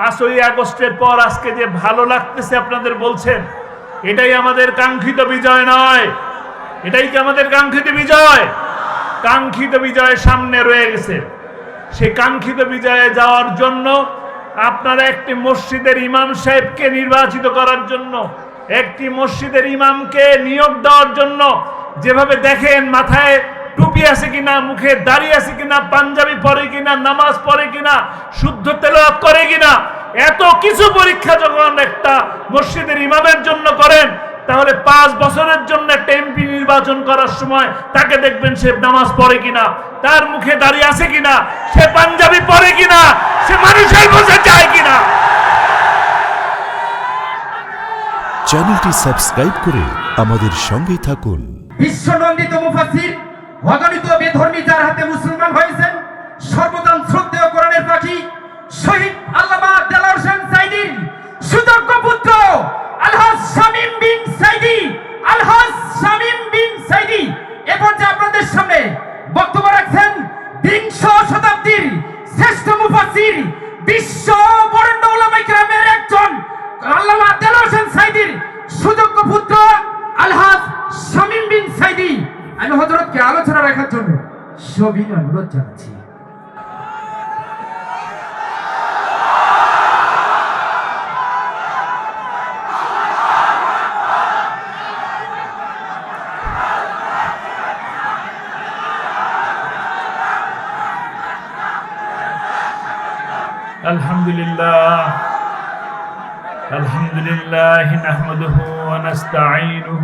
পাঁচই আগস্টের পর আজকে যে ভালো লাগতেছে আপনাদের বলছেন, এটাই আমাদের কাঙ্ক্ষিত বিজয় নয়। এটাই কি আমাদের কাঙ্ক্ষিত বিজয়? কাঙ্ক্ষিত বিজয় সামনে রয়ে গেছে। সেই কাঙ্ক্ষিত বিজয়ে যাওয়ার জন্য আপনারা একটি মসজিদের ইমাম সাহেবকে নির্বাচিত করার জন্য, একটি মসজিদের ইমামকে নিয়োগ দেওয়ার জন্য যেভাবে দেখেন মাথায় টুপি আছে কিনা মুখে দাড়ি আছে কিনা পাঞ্জাবি পরে কিনা নামাজ পড়ে কিনা শুদ্ধ তেলাওয়াত করে কিনা এত কিছু পরীক্ষা যখন একটা মসজিদের ইমামের জন্য করেন তাহলে পাঁচ বছরের জন্য একটা এমপি নির্বাচন করার সময় তাকে দেখবেন সে নামাজ পড়ে কিনা তার মুখে দাঁড়িয়ে আছে কিনা সে পাঞ্জাবি পরে কিনা সে মানুষের বসে যায় কিনা। চ্যানেলটি সাবস্ক্রাইব করে আমাদের সঙ্গেই থাকুন। বিশ্বনন্দিত মুফাসির অগণিত বেধর্মী যার হাতে মুসলমান হয়েছেন সর্বদান শ্রদ্ধেয় কোরআনের পাখি, শহীদ আল্লামা দেলার হোসেন সাইদির সুযোগ্য পুত্র আলহাজ শামিম বিন সাইদি, আলহাজ শামিম বিন সাইদি। এ পর্যায়ে আপনাদের সামনে বক্তব্য রাখছেন বিংশ শতাব্দীর শ্রেষ্ঠ মুফাসির বিশ্ব বরেণ্য ওলামায়ে কেরামের একজন আল্লামা দেলার হোসেন সাইদির সুযোগ্য পুত্র আলহাজ শামিম বিন সাইদি। আমি হজরতকে আলোচনা রাখার জন্য সবিন অনুরোধ জানাচ্ছি الحمد لله الحمد لله نحمده ونستعينه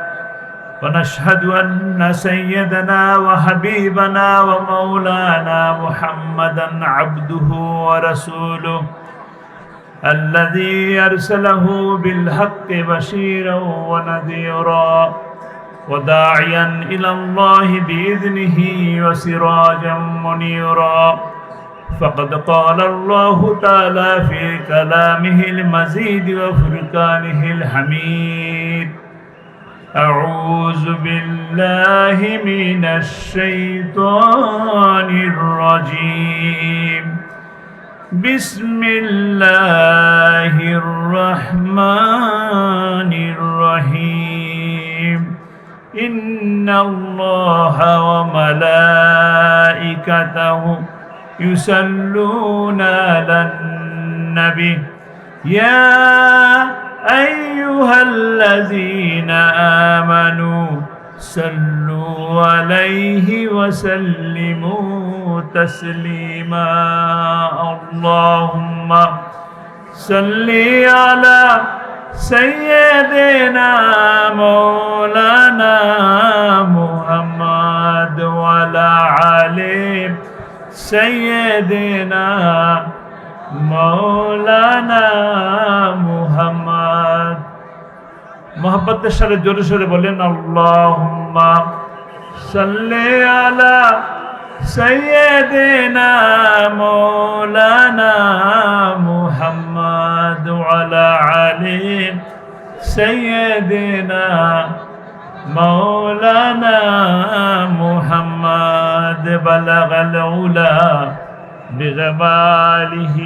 ونشهد أن سيدنا وحبيبنا ومولانا محمدا عبده ورسوله الذي أرسله بالحق بشيرا ونذيرا وداعيا إلى الله بإذنه وسراجا منيرا. فقد قال الله تعالى في كلامه المزيد وفرقانه الحميد. أعوذ بالله من الشيطان الرجيم. بسم الله الرحمن الرحيم. إن الله وملائكته يصلون على النبي. يا أيها الذين آمنوا صلوا عليه وسلموا تسليما. اللهم صل على سيدنا مولانا محمد وعلى آله سيدنا مولانا محمد মোহাম্মতের সাথে জোরে সোরে বলেন আল্লাহুম্মা সাল্লি আলা সাইয়্যিদিনা মাওলানা মুহাম্মদ ওয়ালা আলি সাইয়্যিদিনা مولانا محمد بلغ العلا بغباله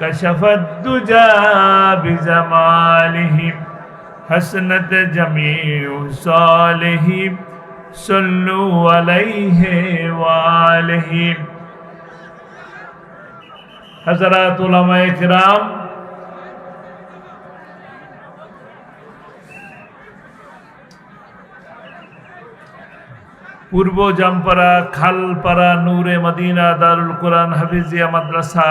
كشف الدجى بزماله حسنت جميع صالح صلوا عليه وآله حضرات علماء کرام পূর্ব জামপাড়া খালপাড়া নূরে মদিনা দারুল কোরআন হাফিজিয়া মাদ্রাসা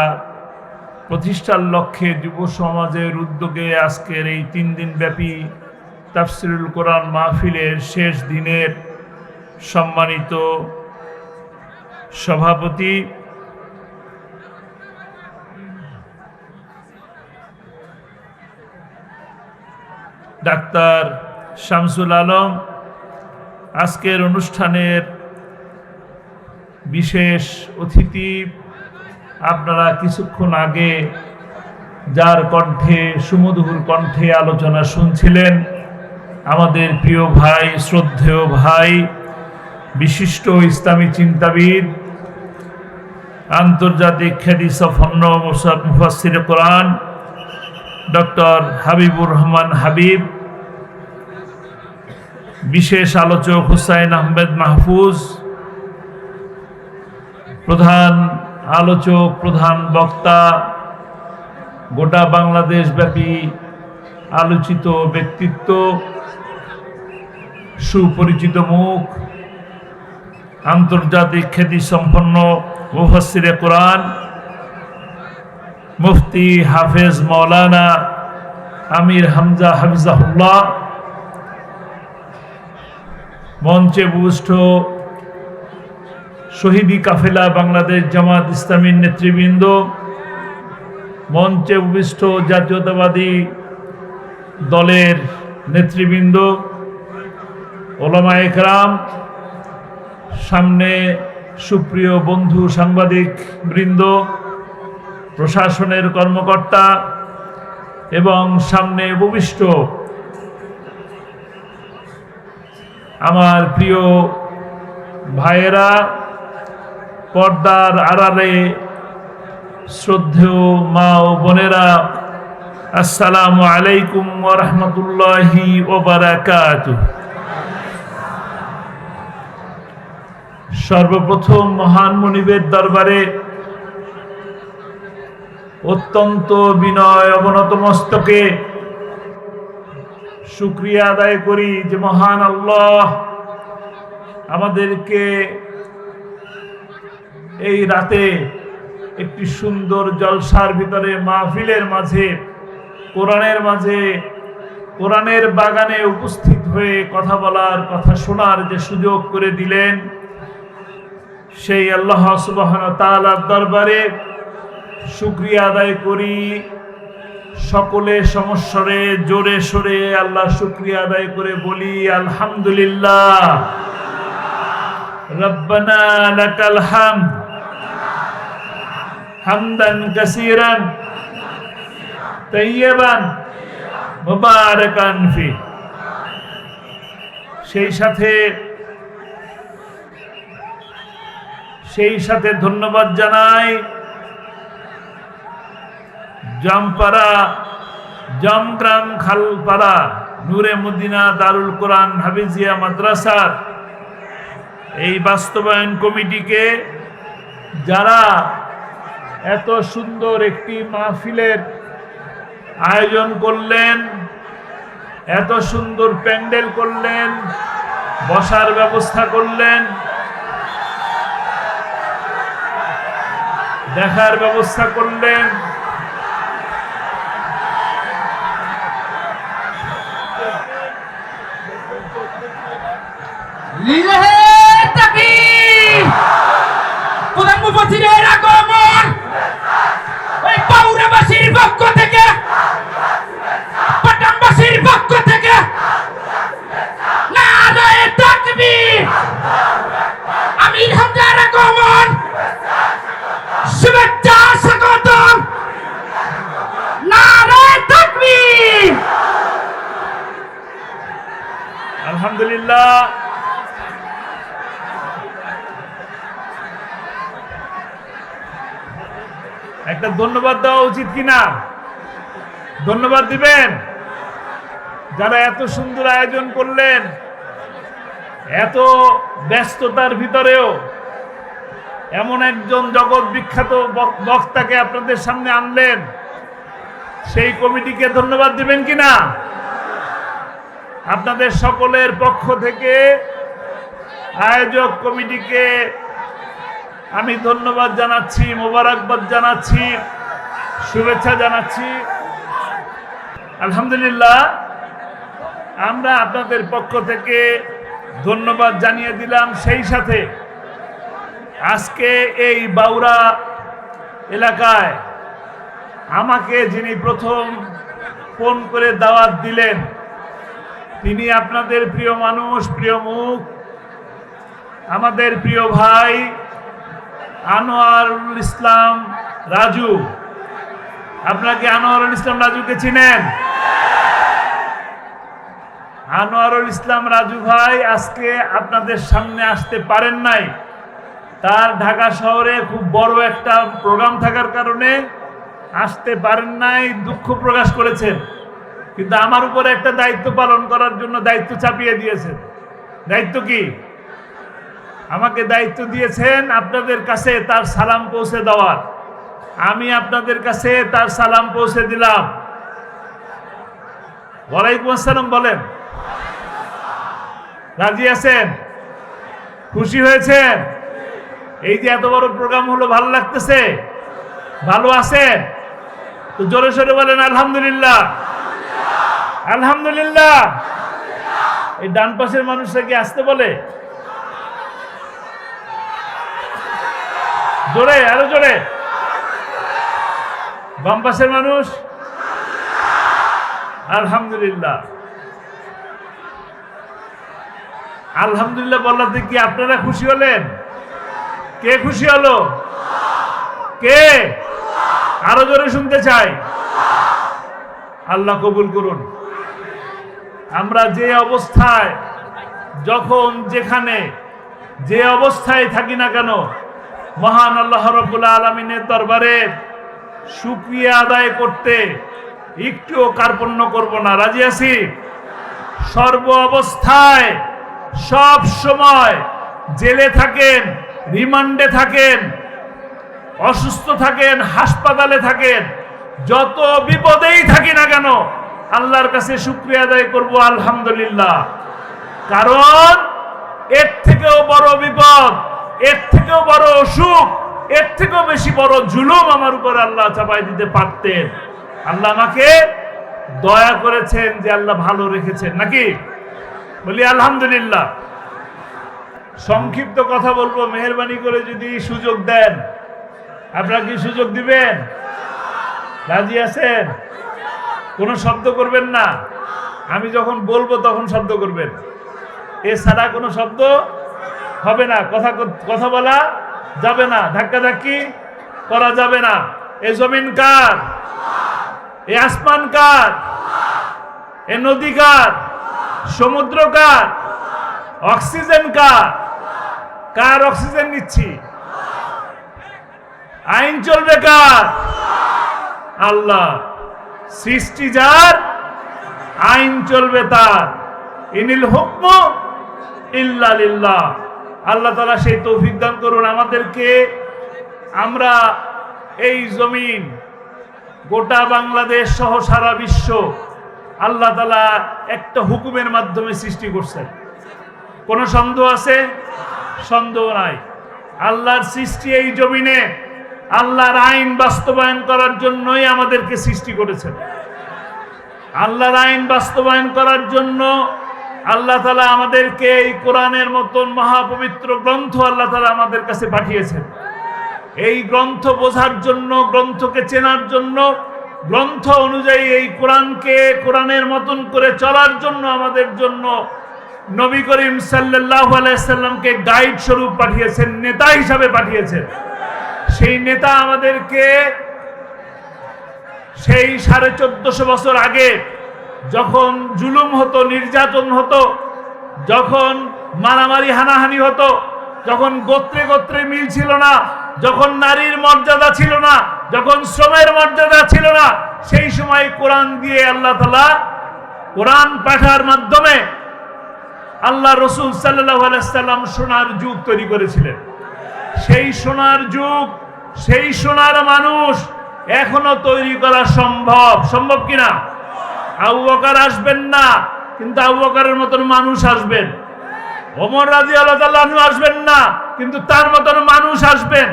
প্রতিষ্ঠার লক্ষ্যে যুব সমাজের উদ্যোগে আজকের এই তিন দিন ব্যাপী তাফসিরুল কোরআন মাহফিলের শেষ দিনের সম্মানিত সভাপতি ডাক্তার শামসুল আলম, আজকের অনুষ্ঠানের বিশেষ অতিথি আপনারা কিছুক্ষণ আগে যার কণ্ঠে, সুমধুর কণ্ঠে আলোচনা শুনছিলেন, আমাদের প্রিয় ভাই, শ্রদ্ধেয় ভাই, বিশিষ্ট ইসলামী চিন্তাবিদ, আন্তর্জাতিক খ্যাতি সফন্ন মুফাসির কোরআন, ডক্টর হাবিবুর রহমান হাবিব, বিশেষ আলোচক হুসাইন আহমেদ মাহফুজ, প্রধান আলোচক, প্রধান বক্তা, গোটা বাংলাদেশ ব্যাপী আলোচিত ব্যক্তিত্ব, সুপরিচিত মুখ, আন্তর্জাতিক খ্যাতি সম্পন্ন মুফাসিরে কোরআন, মুফতি হাফেজ মৌলানা আমির হামজা হাফিজাহুল্লাহ, মঞ্চে বুষ্ট শহীদি কাফেলা বাংলাদেশ জামাত ইসলামীর নেতৃবৃন্দ, মঞ্চে উপবিষ্ট জাতীয়তাবাদী দলের নেতৃবৃন্দ ওলামা একরাম সামনে সুপ্রিয় বন্ধু সাংবাদিক বৃন্দ, প্রশাসনের কর্মকর্তা এবং সামনে উপবিষ্ট আমার প্রিয় ভাইয়েরা পর্দার আড়ালে শ্রদ্ধেয় মা ও বোনেরা, আসসালামু আলাইকুম ওরহমতুল্লাহি ওবারাকাতুহ। সর্বপ্রথম মহান মনিবের দরবারে অত্যন্ত বিনয় অবনত মস্তকে শুক্রিয়া আদায় করি যে মহান আল্লাহ আমাদেরকে এই রাতে একটি সুন্দর জলসার ভিতরে মাহফিলের মাঝে, কোরআনের মাঝে, কোরআনের বাগানে উপস্থিত হয়ে কথা বলার, কথা শোনার যে সুযোগ করে দিলেন সেই আল্লাহ সুবাহ তালার দরবারে শুক্রিয়া আদায় করি। সকলে সমস্বরে, জোরে সরে আল্লাহ শুক্রিয়া আদায় করে বলি, আলহামদুলিল্লাহ। রব্বানা লাকাল হামদ। হামদান কাসীরান তাইয়্যিবান মুবারাকান ফি সেই সাথে সেই সাথে ধন্যবাদ জানাই জামপাড়া জমগ্রাম খালপাড়া নূরে মদিনা দারুল কোরআন হাফিজিয়া মাদ্রাসার এই বাস্তবায়ন কমিটিকে যারা এত সুন্দর একটি মাহফিলের আয়োজন করলেন, এত সুন্দর প্যান্ডেল করলেন, বসার ব্যবস্থা করলেন, দেখার ব্যবস্থা করলেন। আগমন ওই পাউরাবাসীর পক্ষ থেকে পাটামবাসীর পক্ষ থেকে নারায়ে তাকবীর আমির হামজার আগমন শুভেচ্ছা স্বাগতম নারায়ে তাকবীর আলহামদুলিল্লাহ। একটা ধন্যবাদ দেওয়া উচিত কিনা? ধন্যবাদ দিবেন? যারা এত সুন্দর আয়োজন করলেন, এত ব্যস্ততার ভিতরেও এমন একজন জগৎ বিখ্যাত বক্তাকে আপনাদের সামনে আনলেন, সেই কমিটিকে ধন্যবাদ দিবেন কিনা? আপনাদের সকলের পক্ষ থেকে আয়োজক কমিটিকে আমি ধন্যবাদ জানাচ্ছি, মোবারকবাদ জানাচ্ছি, শুভেচ্ছা জানাচ্ছি। আলহামদুলিল্লাহ, আমরা আপনাদের পক্ষ থেকে ধন্যবাদ জানিয়ে দিলাম। সেই সাথে আজকে এই বাউরা এলাকায় আমাকে যিনি প্রথম ফোন করে দাওয়াত দিলেন তিনি আপনাদের প্রিয় মানুষ, প্রিয় মুখ, আমাদের প্রিয় ভাই আনোয়ারুল ইসলাম রাজু। আপনারা কি আনোয়ারুল ইসলাম রাজুকে চিনেন? আনোয়ারুল ইসলাম রাজু ভাই আজকে আপনাদের সামনে আসতে পারেন নাই। তার ঢাকা শহরে খুব বড় একটা প্রোগ্রাম থাকার কারণে আসতে পারেন নাই, দুঃখ প্রকাশ করেছেন। কিন্তু আমার উপরে একটা দায়িত্ব পালন করার জন্য দায়িত্ব চাপিয়ে দিয়েছেন দায়িত্ব কি? আমাকে দায়িত্ব দিয়েছেন আপনাদের কাছে তার সালাম পৌঁছে দেওয়ার। আমি আপনাদের কাছে তার সালাম পৌঁছে দিলাম। ওয়ালাইকুম আসসালাম বলেন। রাজি আছেন? খুশি হয়েছেন? এই যে এত বড় প্রোগ্রাম হলো, ভালো লাগতেছে? ভালো আছেন? তো জোরে সোরে বলেন, আলহামদুলিল্লাহ। আলহামদুলিল্লাহ। এই ডান পাশের মানুষরা কি আসতে বলে? জোরে, আরও জোরে। বাম পাশের মানুষ? আলহামদুলিল্লাহ। আলহামদুলিল্লাহ বলাতে কি আপনারা খুশি হলেন? কে খুশি হলো? কে? আরও জোরে শুনতে চাই। আল্লাহ কবুল করুন। আমরা যে অবস্থায়, যখন যেখানে, যে অবস্থায় থাকি না কেন, মহান আল্লাহ রব্বুল আলমিনের দরবারে সুক্রিয়া আদায় করতে একটুও কার্পণ্য করব না। রাজি আছি? সর্ব অবস্থায়, সব সময় জেলে থাকেন, রিমান্ডে থাকেন, অসুস্থ থাকেন, হাসপাতালে থাকেন, যত বিপদেই থাকি না কেন আল্লাহর কাছে শুক্রিয়া আদায় করব, আলহামদুলিল্লাহ। কারণ এর থেকেও বড় বিপদ, এর থেকেও বড় অসুখ, এর থেকেও বেশি বড় জুলুম আমার উপর আল্লাহ চাপাই দিতে পারতেন। আল্লাহ আমাকে দয়া করেছেন যে আল্লাহ ভালো রেখেছেন, নাকি? বলি, আলহামদুলিল্লাহ। সংক্ষিপ্ত কথা বলব, মেহরবানি করে যদি সুযোগ দেন। আপনারা কি সুযোগ দিবেন? রাজি আছেন? কোনো শব্দ করবেন না। আমি যখন বলব তখন শব্দ করবেন। এছাড়া কোনো শব্দ হবে না। কথা কথা বলা যাবে না। ধাক্কা ধাক্কি করা যাবে না। এ জমিন কার? এ আসমান কার? এ নদী কার? সমুদ্র কার? অক্সিজেন কার? কার অক্সিজেন নিচ্ছি? আইন চলবে কার? আল্লাহ। সৃষ্টি যার, আইন চলবে তার। ইনিল হুকম ইল্লা আল্লাহ তালা সেই তৌফিক দান করুন আমাদেরকে। আমরা এই জমিন, গোটা বাংলাদেশ সহ সারা বিশ্ব আল্লাহ তালা একটা হুকুমের মাধ্যমে সৃষ্টি করছেন। কোনো সন্দেহ আছে? সন্দেহ নাই। আল্লাহর সৃষ্টি এই জমিনে। আল্লাহর আইন বাস্তবায়ন করার জন্যই আমাদেরকে সৃষ্টি করেছেন। আল্লাহর আইন বাস্তবায়ন করার জন্য আল্লাহ তালা আমাদেরকে এই কোরআনের মতন মহাপবিত্র গ্রন্থ আল্লাহ তালা আমাদের কাছে পাঠিয়েছেন। এই গ্রন্থ বোঝার জন্য, গ্রন্থকে চেনার জন্য, গ্রন্থ অনুযায়ী এই কোরআনকে কোরআনের মতন করে চলার জন্য আমাদের জন্য নবী করিম সাল্লাহ আলাইসাল্লামকে গাইড স্বরূপ পাঠিয়েছেন, নেতা হিসাবে পাঠিয়েছেন। সেই নেতা আমাদেরকে সেই সাড়ে চোদ্দশো বছর আগে যখন জুলুম হতো, নির্যাতন হতো, যখন মারামারি, হানাহানি হতো, যখন গোত্রে গোত্রে মিল ছিল না, যখন নারীর মর্যাদা ছিল না, যখন শ্রমের মর্যাদা ছিল না, সেই সময় কোরআন দিয়ে আল্লাহ তালা কোরআন পাঠার মাধ্যমে আল্লাহ রসুল সাল্লাহ সাল্লাম সোনার যুগ তৈরি করেছিলেন। সেই সোনার যুগ সেই সোনার মানুষ এখনও তৈরি করা সম্ভব। সম্ভব কিনা? আবু বকার আসবেন না, কিন্তু আবু বকারের মতন মানুষ আসবেন। ওমর রাজি আল্লাহ আসবেন না, কিন্তু তার মতন মানুষ আসবেন।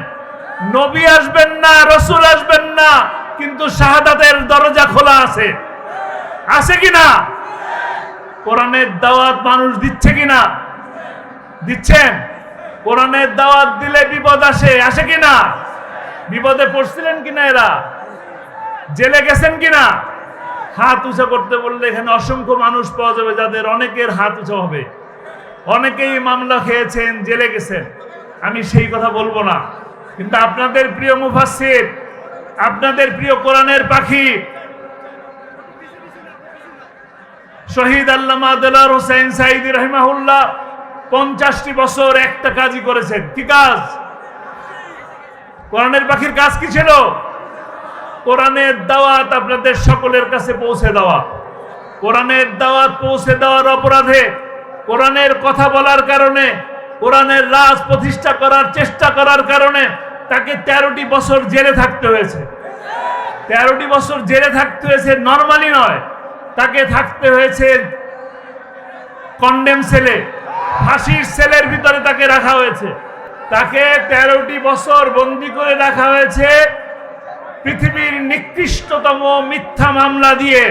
নবী আসবেন না, রসুল আসবেন না, কিন্তু শাহাদাতের দরজা খোলা আছে। আছে কিনা? কোরআনের দাওয়াত মানুষ দিচ্ছে কিনা? দিচ্ছেন? কোরআনের দাওয়াত দিলে বিপদ আসে আসে কিনা? বিপদে পড়ছিলেন কিনা এরা? জেলে গেছেন কিনা? হাত উঁচা করতে বললে এখানে অসংখ্য মানুষ পাওয়া যাবে যাদের অনেকের হাত উঁচা হবে। অনেকেই মামলা খেয়েছেন, জেলে গেছেন। আমি সেই কথা বলব না। কিন্তু আপনাদের প্রিয় মুফাসসির, আপনাদের প্রিয় কোরআনের পাখি। শহীদ আল্লামা দেলার হোসেন সাইদি রহিমাহুল্লাহ পঞ্চাশটি বছর একটা কাজই করেছেন। কি কাজ? কোরআনের পাখির কাজ কি ছিল? কোরআনের দাওয়াত আপনাদের সকলের কাছে পৌঁছে দেওয়া। কোরআনের দাওয়াত পৌঁছে দেওয়ার অপরাধে, কোরআনের কথা বলার কারণে, কোরআনের রাজ প্রতিষ্ঠা করার চেষ্টা করার কারণে তাকে তেরোটি বছর জেলে থাকতে হয়েছে। তেরোটি বছর জেলে থাকতে হয়েছে নর্মালি নয়, তাকে থাকতে হয়েছে কন্ডেম সেলে ফাঁসির সেলের ভিতরে তাকে রাখা হয়েছে। তাকে তেরোটি বছর বন্দি করে রাখা হয়েছে। পৃথিবীর নিকৃষ্টতম মিথ্যা মামলা দিয়ে।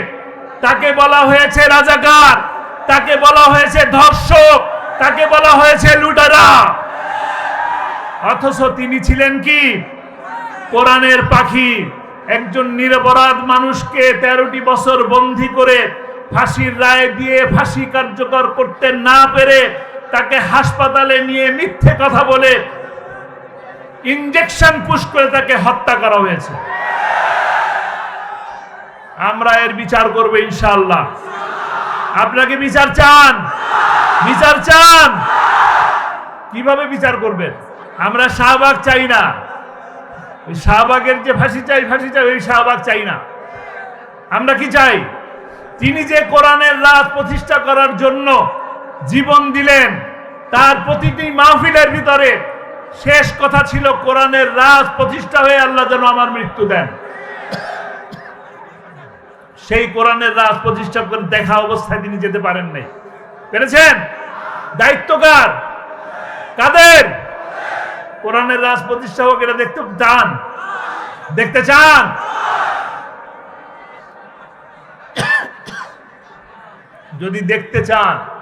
তাকে বলা হয়েছে রাজাকার, তাকে বলা হয়েছে ধর্ষক, তাকে বলা হয়েছে লুটারা। অথচ তিনি ছিলেন কি? কোরআনের পাখি। একজন নিরপরাধ মানুষকে তেরোটি বছর বন্দি করে ফাঁসির রায় দিয়ে ফাঁসি কার্যকর করতে না পেরে তাকে হাসপাতালে নিয়ে মিথ্যে কথা বলে ইঞ্জেকশন পুশ করে তাকে হত্যা করা হয়েছে। আমরা এর বিচার করব ইনশাআল্লাহ। আপনাকে বিচার চান? বিচার চান? কীভাবে বিচার করবেন? আমরা শাহবাগ চাই না। ওই শাহবাগের যে ফাঁসি চাই ফাঁসি চাই, ওই শাহবাগ চাই না। আমরা কি চাই? তিনি যে কোরআনের রাত প্রতিষ্ঠা করার জন্য জীবন দিলেন। তার প্রতিটি মাহফিলের ভিতরে শেষ কথা ছিল, কোরআনের রাজ প্রতিষ্ঠা হয়ে আল্লাহ যেন আমার মৃত্যু দেন। সেই কোরআনের রাজ প্রতিষ্ঠা করে দেখা অবস্থায় তিনি যেতে পারেন নাই। পেরেছেন? দায়িত্বকার? কাদের? কোরআনের রাজ প্রতিষ্ঠা হোক, এটা দেখতে চান? দেখতে চান? যদি দেখতে চান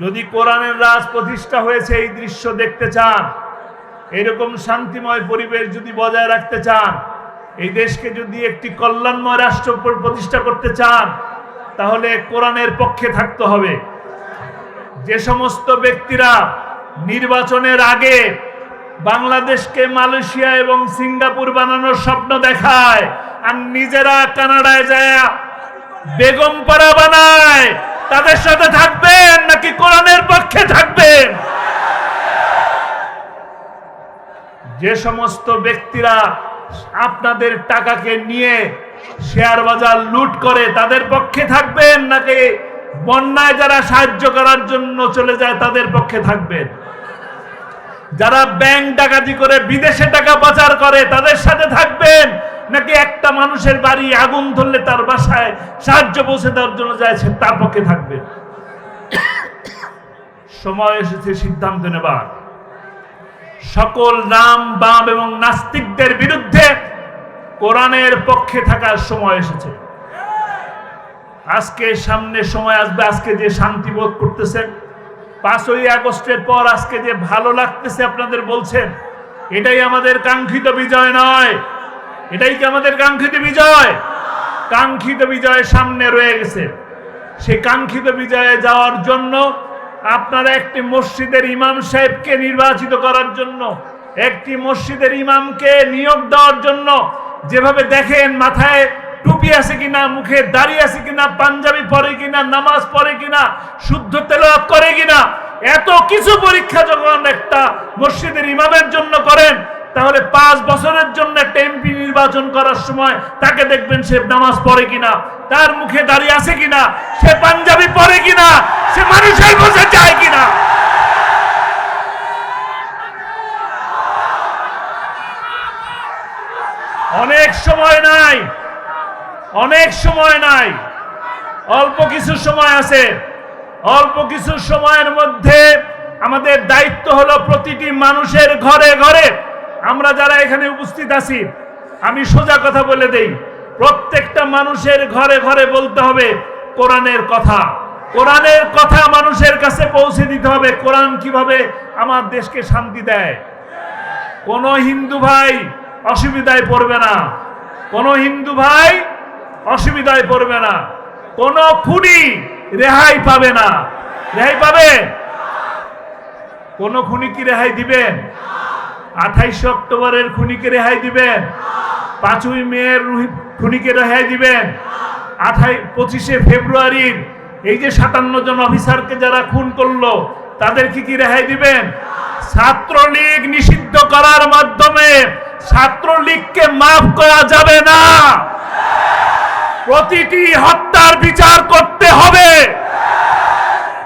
যদি কোরআনের রাজ প্রতিষ্ঠা হয়েছে, এই দৃশ্য দেখতে চান, এরকম শান্তিময় পরিবেশ যদি বজায় রাখতে চান, এই দেশকে যদি একটি কল্যাণময় রাষ্ট্র প্রতিষ্ঠা করতে চান, তাহলে কোরআনের পক্ষে থাকতে হবে। যে সমস্ত ব্যক্তিরা নির্বাচনের আগে বাংলাদেশকে মালয়েশিয়া এবং সিঙ্গাপুর বানানোর স্বপ্ন দেখায়, আর নিজেরা কানাডায় যায়, বেগম পাড়া বানায় তাদের সাথে থাকবেন নাকি কোরআনের পক্ষে থাকবেন? যে সমস্ত ব্যক্তিরা আপনাদের টাকাকে নিয়ে শেয়ার বাজার লুট করে তাদের পক্ষে থাকবেন নাকি বন্যায় যারা সাহায্য করার জন্য চলে যায় তাদের পক্ষে থাকবেন? যারা ব্যাংক ডাকাতি করে বিদেশে টাকা পাচার করে তাদের সাথে থাকবেন নাকি একটা মানুষের বাড়ি আগুন ধরলে তার বাসায় সাহায্য পৌঁছে দেওয়ার জন্য সে তার পক্ষে থাকবে। সময় এসেছে সিদ্ধান্ত নেবার। সকল নাম বাম এবং নাস্তিকদের বিরুদ্ধে কোরআনের পক্ষে থাকার সময় এসেছে। আজকে সামনে সময় আসবে, আজকে যে শান্তি বোধ করতেছেন পাঁচই আগস্টের পর আজকে যে ভালো লাগতেছে আপনাদের বলছেন, এটাই আমাদের কাঙ্ক্ষিত বিজয় নয়। এটাই কি আমাদের কাঙ্ক্ষিত বিজয়? কাঙ্ক্ষিত বিজয় সামনে রয়ে গেছে। সেই কাঙ্ক্ষিত বিজয়ে যাওয়ার জন্য আপনারা একটি মসজিদের ইমাম সাহেবকে নির্বাচিত করার জন্য, একটি মসজিদের ইমামকে নিয়োগ দেওয়ার জন্য যেভাবে দেখেন মাথায় টুপি আছে কিনা, মুখে দাড়ি আছে কিনা, পাঞ্জাবি পরে কিনা, নামাজ পড়ে কিনা, শুদ্ধ তেলাওয়াত করে কিনা, এত কিছু পরীক্ষা যখন একটা মসজিদের ইমামের জন্য করেন তাহলে পাঁচ বছরের জন্য একটা এমপি নির্বাচন করার সময় তাকে দেখবেন সে নামাজ পড়ে কিনা, তার মুখে দাঁড়িয়ে আছে কিনা, সে পাঞ্জাবি পরে কিনা, সে মানুষের বসে যায় কিনা। অনেক সময় নাই, অনেক সময় নাই, অল্প কিছু সময় আছে, অল্প কিছু সময়ের মধ্যে আমাদের দায়িত্ব হলো প্রতিটি মানুষের ঘরে ঘরে আমরা যারা এখানে উপস্থিত আছি, আমি সোজা কথা বলে দেই। প্রত্যেকটা মানুষের ঘরে ঘরে বলতে হবে, কোরআনের কথা। কোরআনের কথা মানুষের কাছে পৌঁছে দিতে হবে। কোরআন কীভাবে আমার দেশকে শান্তি দেয়? কোন হিন্দু ভাই অসুবিধায় পড়বে না। কোন হিন্দু ভাই অসুবিধায় পড়বে না। কোন খুনি রেহাই পাবে না। রেহাই পাবে? কোন খুনি কি রেহাই দিবেন? আঠাইশে অক্টোবরের খুনিকে রেহাই দিবেন। পাঁচই মেয়ের খুনিকে রেহাই দিবেন। আঠাই, পঁচিশে ফেব্রুয়ারির এই যে সাতান্ন জন অফিসারকে যারা খুন করল তাদেরকে কি কি রেহাই দিবেন? ছাত্রলীগ নিষিদ্ধ করার মাধ্যমে ছাত্রলীগকে মাফ করা যাবে না। প্রতিটি হত্যার বিচার করতে হবে।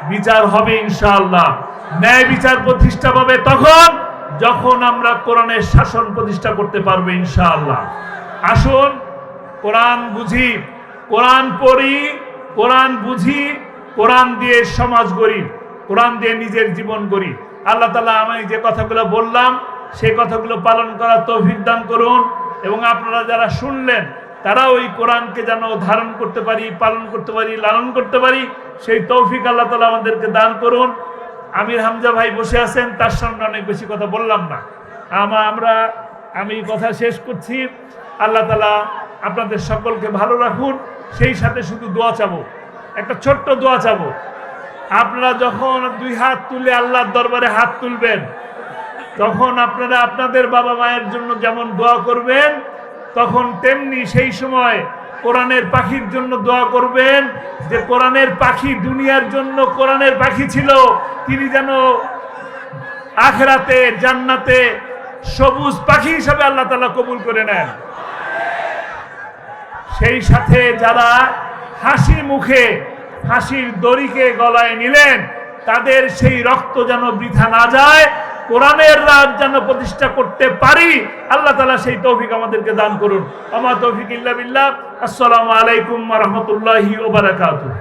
বিচার হবে ইনশাআল্লাহ। ন্যায় বিচার প্রতিষ্ঠা পাবে তখন যখন আমরা কোরআনের শাসন প্রতিষ্ঠা করতে পারব, ইনশাআল্লাহ। আসুন, কোরআন বুঝি, কোরআন পড়ি, কোরআন বুঝি, কোরআন দিয়ে সমাজ গড়ি, কোরআন দিয়ে নিজের জীবন গড়ি। আল্লাহ তালা আমি যে কথাগুলো বললাম, সেই কথাগুলো পালন করার তৌফিক দান করুন এবং আপনারা যারা শুনলেন, তারা ওই কোরআনকে যেন ধারণ করতে পারি, পালন করতে পারি, লালন করতে পারি, সেই তৌফিক আল্লাহ তালা আমাদেরকে দান করুন। আমির হামজা ভাই বসে আছেন, তার সামনে অনেক বেশি কথা বললাম না। আমা, আমরা, আমি কথা শেষ করছি। আল্লাহ তালা আপনাদের সকলকে ভালো রাখুন, সেই সাথে শুধু দোয়া চাবো। একটা ছোট্ট দোয়া চাবো। আপনারা যখন দুই হাত তুলে আল্লাহর দরবারে হাত তুলবেন, তখন আপনারা আপনাদের বাবা মায়ের জন্য যেমন দোয়া করবেন, তখন তেমনি সেই সময় কোরআনের পাখির জন্য দোয়া করবেন যে কোরআনের পাখি দুনিয়ার জন্য কোরআনের পাখি ছিল। তিনি যেন আখরাতে, জান্নাতে সবুজ পাখি হিসাবে আল্লাহ তালা কবুল করে নেন। সেই সাথে যারা হাসি মুখে, হাসির দড়িকে গলায় নিলেন, তাদের সেই রক্ত যেন বৃথা না যায়। কোরআনের রাত যেন প্রতিষ্ঠা করতে পারি, আল্লাহ তালা সেই তৌফিক আমাদেরকে দান করুন। আমার তৌফিক ইল্লা আসসালামু আলাইকুম রহমতুল্লাহি ওবারাকাতুহ